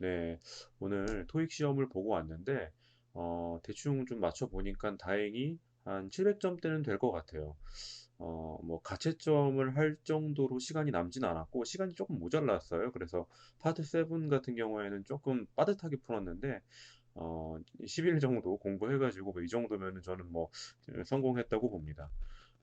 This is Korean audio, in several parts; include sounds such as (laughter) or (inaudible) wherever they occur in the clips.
네, 오늘 토익 시험을 보고 왔는데, 어, 대충 좀 맞춰보니까 다행히 한 700점대는 될 것 같아요. 어, 뭐, 가채점을 할 정도로 시간이 남진 않았고, 시간이 조금 모자랐어요. 그래서 파트 7 같은 경우에는 조금 빠듯하게 풀었는데, 어, 10일 정도 공부해가지고, 뭐 이 정도면은 저는 뭐, 성공했다고 봅니다.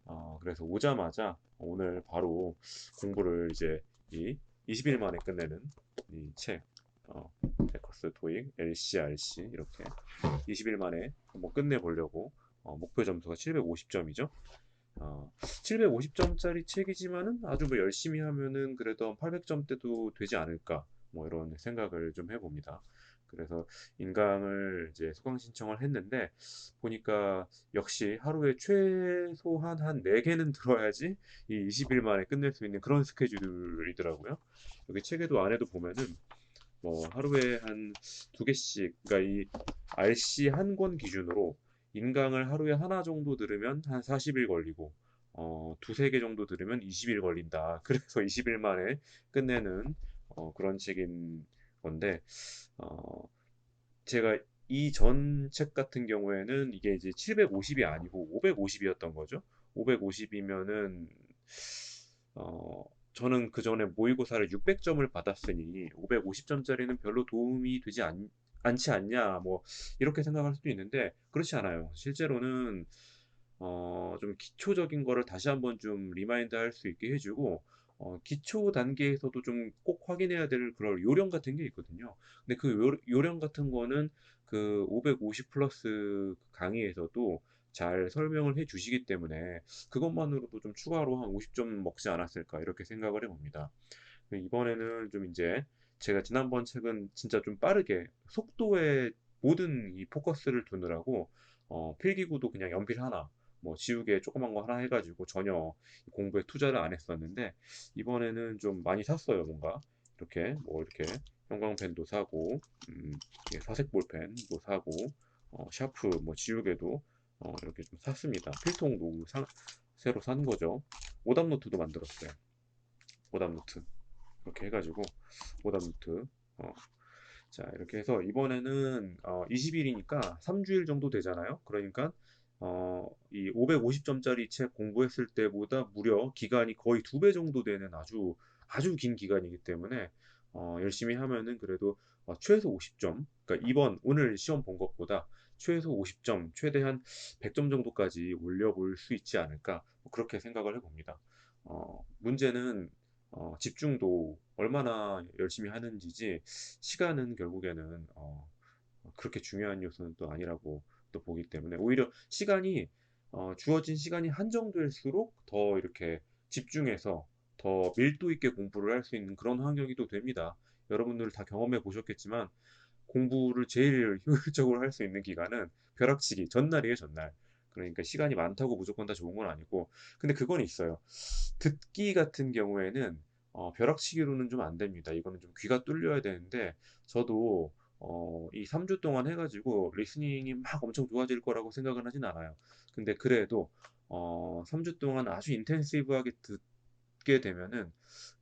어, 그래서 오자마자 오늘 바로 공부를 이제 이 20일 만에 끝내는 이 책, 어, 데커스 토익 LCRC 이렇게 20일 만에 한번 끝내보려고 어, 목표 점수가 750점이죠. 어, 750점짜리 책이지만은 아주 뭐 열심히 하면은 그래도 800점대도 되지 않을까 뭐 이런 생각을 좀 해봅니다. 그래서 인강을 이제 수강 신청을 했는데 보니까 역시 하루에 최소한 한 4개는 들어야지 이 20일 만에 끝낼 수 있는 그런 스케줄이더라고요. 여기 책에도 안에도 보면은 뭐 하루에 한 두 개씩 그러니까 이 RC 한 권 기준으로 인강을 하루에 하나 정도 들으면 한 40일 걸리고 어, 두세 개 정도 들으면 20일 걸린다. (laughs) 그래서 20일 만에 끝내는 어, 그런 책인 건데 어, 제가 이 전 책 같은 경우에는 이게 이제 750이 아니고 550이었던 거죠. 550이면은 어, 저는 그 전에 모의고사를 600점을 받았으니 550점짜리는 별로 도움이 되지 않, 않지 않냐, 뭐, 이렇게 생각할 수도 있는데, 그렇지 않아요. 실제로는, 어, 좀 기초적인 거를 다시 한번 좀 리마인드 할 수 있게 해주고, 어, 기초 단계에서도 좀 꼭 확인해야 될 그런 요령 같은 게 있거든요. 근데 그 요, 요령 같은 거는 그 550 플러스 강의에서도 잘 설명을 해 주시기 때문에 그것만으로도 좀 추가로 한 50점 먹지 않았을까 이렇게 생각을 해 봅니다. 이번에는 좀 이제 제가 지난번 책은 진짜 좀 빠르게 속도에 모든 이 포커스를 두느라고 어, 필기구도 그냥 연필 하나 뭐 지우개 조그만 거 하나 해가지고 전혀 공부에 투자를 안 했었는데 이번에는 좀 많이 샀어요 뭔가 이렇게 뭐 이렇게 형광펜도 사고 음, 사색 볼펜도 사고 어, 샤프 뭐 지우개도 어, 이렇게 좀 샀습니다. 필통도 사, 새로 산 거죠. 오답 노트도 만들었어요. 오답 노트. 이렇게 해가지고 오답 노트. 어. 자, 이렇게 해서 이번에는 어, 20일이니까 3주일 정도 되잖아요. 그러니까 어, 이 550점짜리 책 공부했을 때보다 무려 기간이 거의 두 배 정도 되는 아주 아주 긴 기간이기 때문에 어, 열심히 하면은 그래도 어, 최소 50점. 그러니까 이번 오늘 시험 본 것보다 최소 50점, 최대한 100점 정도까지 올려볼 수 있지 않을까 뭐 그렇게 생각을 해봅니다. 어, 문제는 어, 집중도 얼마나 열심히 하는지지 시간은 결국에는 어, 그렇게 중요한 요소는 또 아니라고 또 보기 때문에 오히려 시간이 어, 주어진 시간이 한정될수록 더 이렇게 집중해서 더 밀도 있게 공부를 할 수 있는 그런 환경이 또 됩니다. 여러분들 다 경험해 보셨겠지만 공부를 제일 (laughs) 효율적으로 할 수 있는 기간은 벼락치기 전날이에요 전날. 그러니까 시간이 많다고 무조건 다 좋은 건 아니고. 근데 그건 있어요. 듣기 같은 경우에는 어, 벼락치기로는 좀 안 됩니다. 이거는 좀 귀가 뚫려야 되는데 저도 어, 이 3주 동안 해가지고 리스닝이 막 엄청 좋아질 거라고 생각은 하진 않아요. 근데 그래도 어, 3주 동안 아주 인텐시브하게 듣게 되면은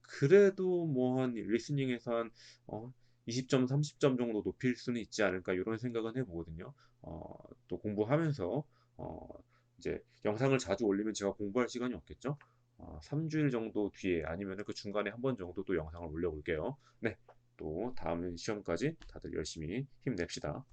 그래도 뭐 한 리스닝에서 한 어, 20점, 30점 정도 높일 수는 있지 않을까 이런 생각은 해보거든요. 어, 또 공부하면서 어, 이제 영상을 자주 올리면 제가 공부할 시간이 없겠죠. 어, 3주일 정도 뒤에 아니면 그 중간에 한 번 정도 또 영상을 올려볼게요. 네, 또 다음 시험까지 다들 열심히 힘냅시다.